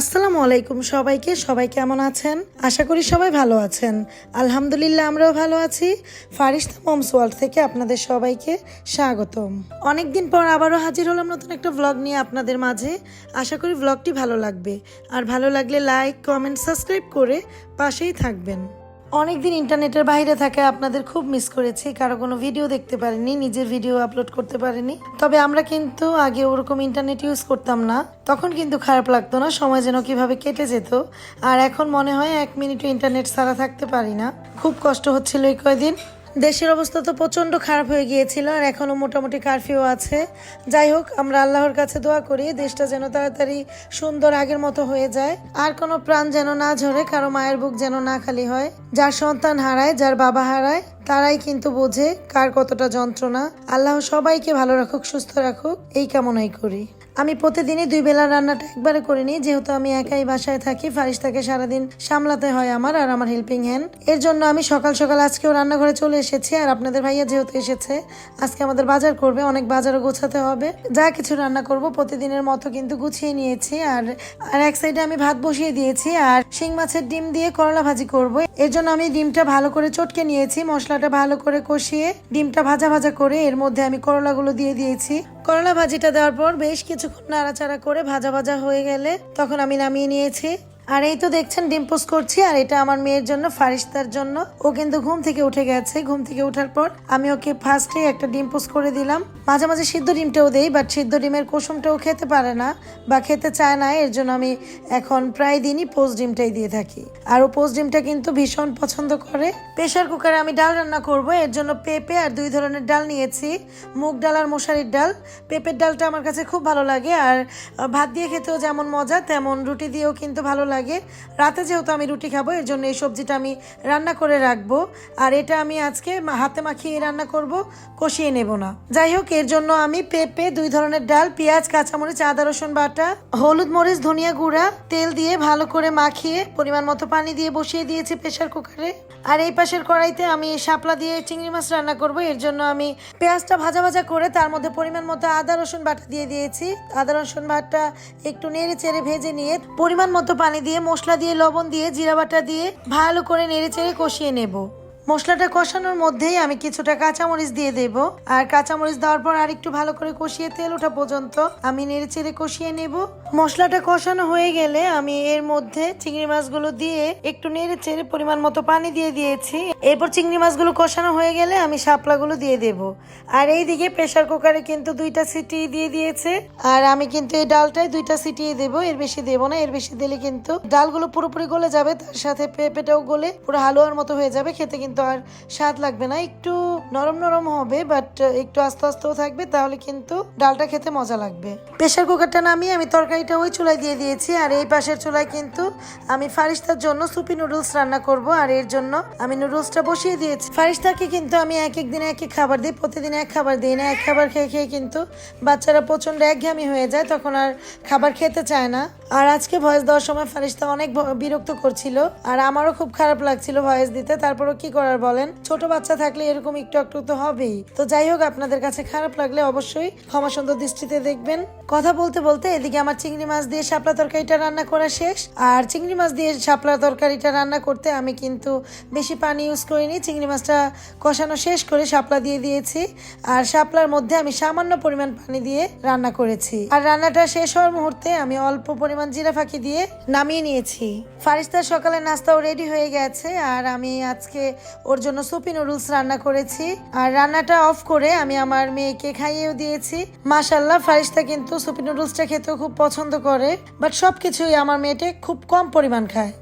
আসসালামু আলাইকুম সবাইকে, সবাই কেমন আছেন? আশা করি সবাই ভালো আছেন। আলহামদুলিল্লাহ আমরাও ভালো আছি। ফারিস্তা মমস ওয়ার্ল্ড থেকে আপনাদের সবাইকে স্বাগতম। অনেকদিন পর আবারও হাজির হলাম নতুন একটা ভ্লগ নিয়ে আপনাদের মাঝে। আশা করি ভ্লগটি ভালো লাগবে। আর ভালো লাগলে লাইক কমেন্ট সাবস্ক্রাইব করে পাশেই থাকবেন। অনেকদিন ইন্টারনেটের বাইরে থাকে, আপনাদের খুব মিস করেছি। কারও কোনো ভিডিও দেখতে পারিনি, নিজের ভিডিও আপলোড করতে পারিনি। তবে আমরা কিন্তু আগে ওরকম ইন্টারনেট ইউজ করতাম না। তখন কিন্তু খারাপ লাগতো না, সময় যেন কীভাবে কেটে যেত। আর এখন মনে হয় এক মিনিটও ইন্টারনেট ছাড়া থাকতে পারি না। খুব কষ্ট হচ্ছিল এই কয়দিন। দেশের অবস্থা তো প্রচণ্ড খারাপ হয়ে গিয়েছিল আর এখনও মোটামুটি কারফিউ আছে। যাই হোক, আমরা আল্লাহর কাছে দোয়া করি, দেশটা যেন তাড়াতাড়ি সুন্দর আগের মতো হয়ে যায়। আর কোনো প্রাণ যেন না ঝরে, কারও মায়ের বুক যেন না খালি হয়। যার সন্তান হারায়, যার বাবা হারায়, তারাই কিন্তু বোঝে কার কতটা যন্ত্রণা। আল্লাহ সবাইকে ভালো রাখুক, সুস্থ রাখুক, এই কামনাই করি। আমি প্রতিদিনই দুই বেলা রান্নাটা একবারে করে নিই, যেহেতু আমি একাই বাসায় থাকি, ফারিস্তাকে সারাদিন সামলাতে হয় আমার আর আমার হেল্পিং হ্যান্ড এর জন্য আমি সকাল সকাল আজকেও রান্নাঘরে চলে এসেছি, আর আপনাদের ভাইয়া যেহেতু এসেছে, আজকে আমাদের বাজার করবে, অনেক বাজারও গোছাতে হবে। যা কিছু রান্না করব, প্রতিদিনের মতো কিন্তু গুছিয়ে নিয়েছি, আর আর এক সাইডে আমি ভাত বসিয়ে দিয়েছি, আর শিং মাছের ডিম দিয়ে করলা ভাজি করব। এর জন্য আমি ডিমটা ভালো করে চটকে নিয়েছি, মশলাটা ভালো করে কষিয়ে ডিমটা ভাজা ভাজা করে এর মধ্যে আমি করলাগুলো দিয়ে দিয়েছি। করলা ভাজিটা দেওয়ার পর বেশ কিছুক্ষণ নাড়াচাড়া করে ভাজা ভাজা হয়ে গেলে তখন আমি নামিয়ে নিয়েছি। আর এই তো দেখছেন ডিম করছি, আর এটা আমার মেয়ের জন্য, ফারিস্তার জন্য। ও কিন্তু ঘুম থেকে উঠে গেছে। ঘুম থেকে ওঠার পর আমি ওকে ফার্স্টে একটা ডিম পোস্ট করে দিলাম। মাঝে মাঝে সিদ্ধ ডিমটাও দেই বাট সিদ্ধ ডিমের কুসুমটাও খেতে পারে না বা খেতে চায় না। এর জন্য আমি এখন প্রায় দিনই পোস্ট ডিমটাই দিয়ে থাকি। আর ও পোস্ট ডিমটা কিন্তু ভীষণ পছন্দ করে। প্রেশার কুকারে আমি ডাল রান্না করব। এর জন্য পেঁপে আর দুই ধরনের ডাল নিয়েছি। মুগ ডাল আর মশারির ডাল। পেঁপের ডালটা আমার কাছে খুব ভালো লাগে, আর ভাত দিয়ে খেতেও যেমন মজা, তেমন রুটি দিয়েও কিন্তু ভালো লাগে। রাতে যেহেতু আমি রুটি খাব, এর জন্য এই সবজিটা আমি রান্না করে রাখব। আর এটা আমি আজকে হাতে মাখিয়ে রান্না করব, কষিয়ে নেব না। যাই হোক, এর জন্য আমি পেঁপে, দুই ধরনের ডাল, পেঁয়াজ, কাঁচামরিচ, আদা, রসুন বাটা, হলুদ মরিচ, ধনিয়া গুঁড়া, তেল দিয়ে ভালো করে মাখিয়ে পরিমাণ মতো পানি দিয়ে বসিয়ে দিয়েছি প্রেশার কুকারে। আর এই পাশের কড়াইতে আমি শাপলা দিয়ে চিংড়ি মাছ রান্না করব। এর জন্য আমি পেঁয়াজটা ভাজা ভাজা করে তার মধ্যে পরিমাণ মতো আদা, রসুন বাটা দিয়ে দিয়েছি। আদা, রসুন বাটা একটু নেড়ে চেড়ে ভেজে নিয়ে পরিমাণ মতো পানি দিয়ে মশলা দিয়ে লবণ দিয়ে জিরা বাটা দিয়ে ভালো করে নেড়ে চেড়ে কষিয়ে নেব। মশলাটা কষানোর মধ্যেই আমি কিছুটা কাঁচামরিচ দিয়ে দেব। আর কাঁচামরিচ দেওয়ার পর আর একটু ভালো করে কষিয়ে তেল ওঠা পর্যন্ত আমি নেড়ে চেড়ে কষিয়ে নেব। মশলাটা কষানো হয়ে গেলে আমি এর মধ্যে চিংড়ি মাছগুলো দিয়ে একটু নেড়ে চেড়ে পরিমাণ মতো পানি দিয়ে দিয়েছি। এরপর চিংড়ি মাছগুলো কষানো হয়ে গেলে আমি শাপলাগুলো দিয়ে দেব। আর এইদিকে প্রেসার কুকারে কিন্তু দুইটা সিটি দিয়ে দিয়েছে। আর আমি কিন্তু এই ডালটায় দুইটা সিটিয়ে দেব, এর বেশি দেব না। এর বেশি দিলে কিন্তু ডালগুলো পুরোপুরি গলে যাবে, তার সাথে পেঁপেটাও গলে পুরো হালুয়ার মতো হয়ে যাবে, খেতে কিন্তু আর স্বাদ লাগবে না। একটু নরম নরম হবে বাট একটু আস্তে আস্তেও থাকবে, তাহলে কিন্তু ডালটা খেতে মজা লাগবে। প্রেসার কুকারটা নামিয়ে আমি তরকারিটা ওই চুলায় দিয়ে দিয়েছি, আর এই পাশের চুলায় কিন্তু আমি ফারিস্তার জন্য সুপি নুডলস রান্না করব, আর এর জন্য আমি নুডলসটা বসিয়ে দিয়েছি। ফারিস্তাকে কিন্তু আমি এক এক দিনে এক এক খাবার দিই, প্রতিদিন এক খাবার দিই না, এক খাবার খেয়ে খেয়ে কিন্তু বাচ্চারা প্রচণ্ড একঘামি হয়ে যায়, তখন আর খাবার খেতে চায় না। আর আজকে ভয়েস দেওয়ার সময় ফারিস্তা অনেক বিরক্ত করছিল, আর আমারও খুব খারাপ লাগছিল ভয়েস দিতে, তারপরও কি করার বলেন, ছোট বাচ্চা থাকলে এরকম একটু একটু তো হবেই। তো যাই হোক, আপনাদের কাছে খারাপ লাগলে অবশ্যই ক্ষমা সুন্দর দৃষ্টিতে দেখবেন। কথা বলতে বলতে এদিকে আমার চিংড়ি মাছ দিয়ে শাপলা তরকারিটা রান্না করা শেষ। আর চিংড়ি মাছ দিয়ে শাপলা তরকারিটা রান্না করতে আমি কিন্তু বেশি পানি ইউজ করিনি। চিংড়ি মাছটা কষানো শেষ করে শাপলা দিয়ে দিয়েছি। আর শাপলার মধ্যে আমি সামান্য পরিমাণ পানি দিয়ে রান্না করেছি। আর রান্নাটা শেষ হওয়ার মুহূর্তে আমি অল্প পরিমাণ জিরা ফাঁকি দিয়ে নামিয়ে নিয়েছি। ফারিস্তার সকালে নাস্তাও রেডি হয়ে গেছে। আর আমি আজকে ওর জন্য সুপি নুডলস রান্না করেছি। আর রান্নাটা অফ করে আমি আমার মেয়েকে খাইয়েও দিয়েছি। মাশাল্লাহ ফারিস্তা কিন্তু সুপি নুডলসটা খেতেও খুব পছন্দ করে বাট সবকিছুই আমার মেয়েটা খুব কম পরিমাণ খায়।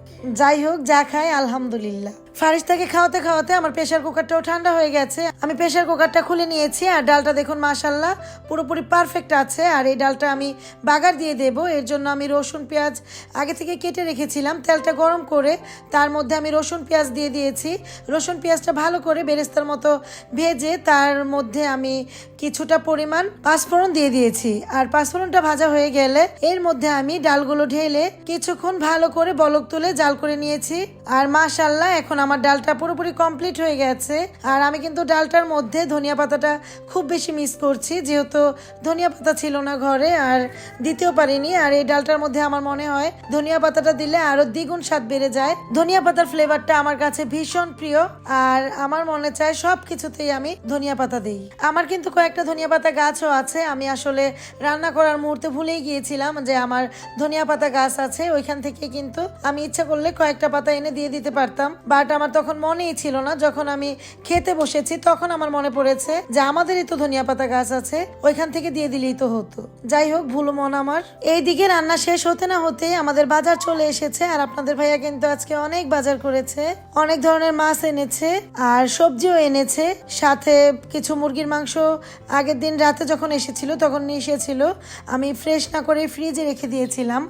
যাই হোক, যা খায়, আলহামদুলিল্লাহ। ফারিস্তাকে খাওয়াতে খাওয়াতে আমার প্রেশার কুকারটাও ঠান্ডা হয়ে গেছে। আমি প্রেশার কুকারটা খুলে নিয়েছি, আর ডালটা দেখুন মাশাল্লাহ পুরোপুরি পারফেক্ট আছে। আর এই ডালটা আমি বাগার দিয়ে দেব, এর জন্য আমি রসুন, পেঁয়াজ আগে থেকে কেটে রেখেছিলাম, তেলটা গরম করে তার মধ্যে আমি রসুন, পেঁয়াজ দিয়ে দিয়েছি। রসুন, পেঁয়াজটা ভালো করে বেরেস্তার মতো ভেজে তার মধ্যে আমি কিছুটা পরিমাণ পাঁচফোড়ন দিয়ে দিয়েছি। আর পাঁচফোড়নটা ভাজা হয়ে গেলে এর মধ্যে আমি ডালগুলো ঢেলে কিছুক্ষণ ভালো করে বলক তুলে জাল করে নিয়েছি। আর মাশাল্লাহ এখন আমার ডালটা পুরোপুরি কমপ্লিট হয়ে গেছে। আর আমি কিন্তু ডালটার মধ্যে ধনিয়া পাতাটা খুব বেশি মিস করছি, যেহেতু ধনিয়া পাতা ছিল না ঘরে আর দিতেও পারিনি। আর এই ডালটার মধ্যে আমার মনে হয় ধনিয়া পাতাটা দিলে আরও দ্বিগুণ স্বাদ বেড়ে যায়। ধনিয়া পাতার ফ্লেভারটা আমার কাছে ভীষণ প্রিয়, আর আমার মনে চায় সব কিছুতেই আমি ধনিয়া পাতা দিই। আমার কিন্তু কয়েকটা ধনিয়া পাতা গাছও আছে, আমি আসলে রান্না করার মুহূর্তে ভুলেই গিয়েছিলাম যে আমার ধনিয়া পাতা গাছ আছে, ওইখান থেকে কিন্তু আমি ইচ্ছা করলে কয়েকটা পাতা এনে দিয়ে দিতে পারতাম। বাট আমার তখন মনেই ছিল না, যখন আমি খেতে বসেছি তখন আমার মনে পড়েছে যে আমাদেরই তো ধনিয়া পাতা গাছ আছে, ওইখান থেকে দিয়ে দিলেই তো হতো। যাই হোক, ভুলো মন আমার। এইদিকে রান্না শেষ হতে না হতেই আমাদের বাজার চলে এসেছে, আর আপনাদের ভাইয়া কিন্তু আজকে অনেক বাজার করেছে, অনেক ধরনের মাছ এনেছে আর সবজিও এনেছে। সাথে কিছু মুরগির মাংস আগের দিন রাতে যখন এসেছিল তখন নিয়ে এসেছিল। আমি ফ্রেশ না করে ফ্রিজে রেখে দিয়েছিলাম,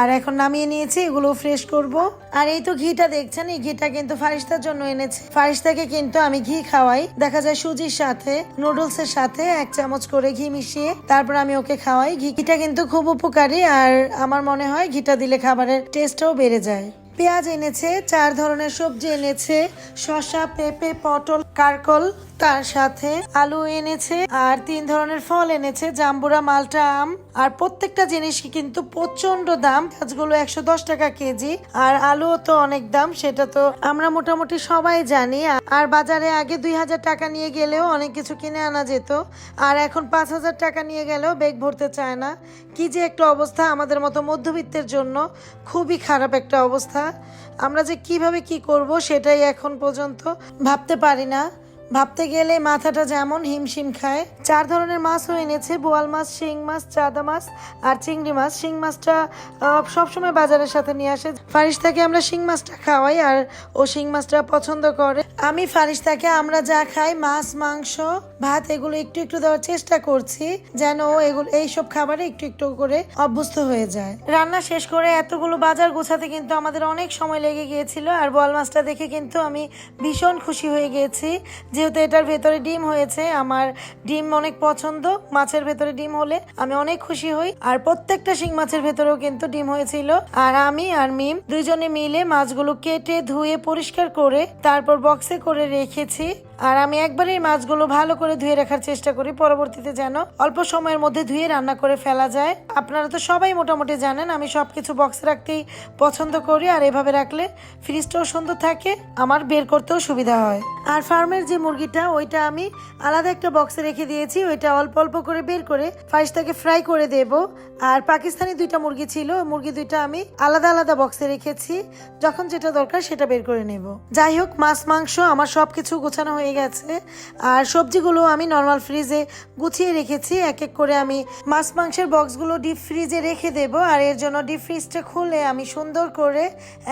আর এখন নামিয়ে নিয়েছি এগুলো ফ্রেশ করব। আর এই তো ঘিটা দেখছেন, এই ঘিটা কিন্তু ফারিস্তার জন্য এনেছি। ফারিস্তাকে কিন্তু আমি ঘি খাওয়াই। দেখা যায় সুজির সাথে নুডলস এর সাথে এক চামচ করে ঘি মিশিয়ে তারপর আমি ওকে খাওয়াই। ঘিটা কিন্তু খুব উপকারী আর আমার মনে হয় ঘিটা দিলে খাবারের টেস্টও বেড়ে যায়। পেঁয়াজ এনেছে, চার ধরনের সবজি এনেছে, শসা, পেঁপে, পটল কারকল তার সাথে আলু এনেছে আর তিন ধরনের ফল এনেছে, জাম্বুরা, মালটা, আম। আর প্রত্যেকটা জিনিসই কিন্তু প্রচণ্ড দাম। গাছগুলো একশো দশ টাকা কেজি। আর আলুও তো অনেক দাম, সেটা তো আমরা মোটামুটি সবাই জানি। আর বাজারে আগে দুই হাজার টাকা নিয়ে গেলেও অনেক কিছু কিনে আনা যেত। আর এখন পাঁচ হাজার টাকা নিয়ে গেলেও বেগ ভরতে চায় না। কি যে একটা অবস্থা আমাদের মতো মধ্যবিত্তের জন্য। খুবই খারাপ একটা অবস্থা। আমরা যে কীভাবে কি করব সেটাই এখন পর্যন্ত ভাবতে পারি না। ভাবতে গেলে মাথাটা যেমন হিমশিম খায়, চার ধরনের মাছও এনেছে, বোয়াল মাছ, শিং মাছ, চাদা মাছ আর চিংড়ি মাছ। শিং মাছটা সবসময় বাজারের সাথে নিয়ে আসে। ফারিস্তাকে আমরা শিং মাছটা খাওয়াই আর ও শিং মাছটা পছন্দ করে। আমি ফারিস্তাকে আমরা যা খাই, মাছ, মাংস, ভাত, এগুলো একটু একটু দেওয়ার চেষ্টা করছি যেন ও এগুলো, এইসব খাবারে একটু একটু করে অভ্যস্ত হয়ে যায়। রান্না শেষ করে এতগুলো বাজার গোছাতে কিন্তু আমাদের অনেক সময় লেগে গিয়েছিল আর বোয়াল মাছটা দেখে কিন্তু আমি ভীষণ খুশি হয়ে গিয়েছি যেহেতু এটার ভেতরে ডিম হয়েছে, আমার ডিম অনেক পছন্দ, মাছের ভেতরে ডিম হলে আমি অনেক খুশি হই। আর প্রত্যেকটা শিং মাছের ভেতরেও কিন্তু ডিম হয়েছিল। আর আমি আর মিম দুইজনে মিলে মাছগুলো কেটে ধুয়ে পরিষ্কার করে তারপর বক্সে করে রেখেছি। আর আমি একবার এই মাছগুলো ভালো করে ধুয়ে রাখার চেষ্টা করি, পরবর্তীতে যেন অল্প সময়ের মধ্যে ধুয়ে রান্না করে ফেলা যায়। আপনারা তো সবাই মোটামুটি জানেন, আমি সবকিছু বক্সে রাখতেই পছন্দ করি, আর এভাবে রাখলে ফ্রিজটাও সুন্দর থাকে, আমার বের করতেও সুবিধা হয়। আর ফার্মের যে মুরগিটা, ওইটা আমি আলাদা একটা বক্সে রেখে দিয়েছি, ওইটা অল্প অল্প করে বের করে ফাইসটাকে ফ্রাই করে দেব। আর পাকিস্তানি দুইটা মুরগি ছিল মুরগি দুইটা আমি আলাদা আলাদা বক্সে রেখেছি, যখন যেটা দরকার সেটা বের করে নেব। যাই হোক, মাছ, মাংস, আমার সব কিছু গোছানো হয়ে গেছে। আর সবজিগুলো আমি নর্মাল ফ্রিজে গুছিয়ে রেখেছি। এক এক করে আমি মাছ মাংসের বক্সগুলো ডিপ ফ্রিজে রেখে দেব। আর এর জন্য ডিপ ফ্রিজটা খুলে আমি সুন্দর করে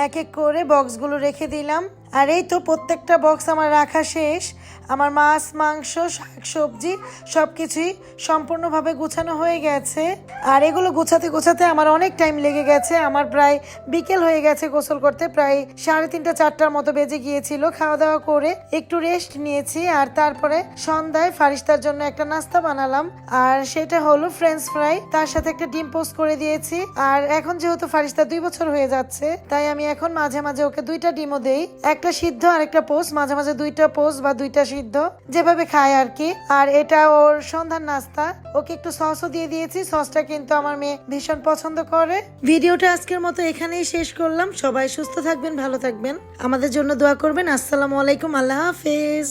এক এক করে বক্সগুলো রেখে দিলাম। আর এই তো প্রত্যেকটা বক্স আমার রাখা শেষ। আমার মাছ, মাংস, শাক, সবজি সব কিছুই সম্পূর্ণভাবে গুছানো হয়ে গেছে। আর এগুলো গুছাতে, গোছাতে আমার অনেক টাইম লেগে গেছে। আমার প্রায় বিকেল হয়ে গেছে গোসল করতে। প্রায় সাড়ে তিনটা, চারটার মতো বেজে গিয়েছিল খাওয়া দাওয়া করে। একটু রেস্ট নিয়েছি আর তারপরে সন্ধ্যায় ফারিস্তার জন্য একটা নাস্তা বানালাম। আর সেটা হলো ফ্রেঞ্চ ফ্রাই তার সাথে একটা ডিম পোস্ট করে দিয়েছি। আর এখন যেহেতু ফারিস্তা দুই বছর হয়ে যাচ্ছে, তাই আমি এখন মাঝে মাঝে ওকে দুইটা ডিমও দেই। একটা সিদ্ধ আর একটা পোস্ট মাঝে মাঝে দুইটা পোস্ট বা দুইটা সিদ্ধ, যেভাবে খায় আর কি। আর এটা ওর সন্ধ্যার নাস্তা। ওকে একটু সসও দিয়ে দিয়েছি, সসটা কিন্তু আমার মেয়ে ভীষণ পছন্দ করে। ভিডিওটা আজকের মতো এখানেই শেষ করলাম। সবাই সুস্থ থাকবেন, ভালো থাকবেন। আমাদের জন্য দোয়া করবেন। আসসালামু আলাইকুম, আল্লাহ হাফেজ।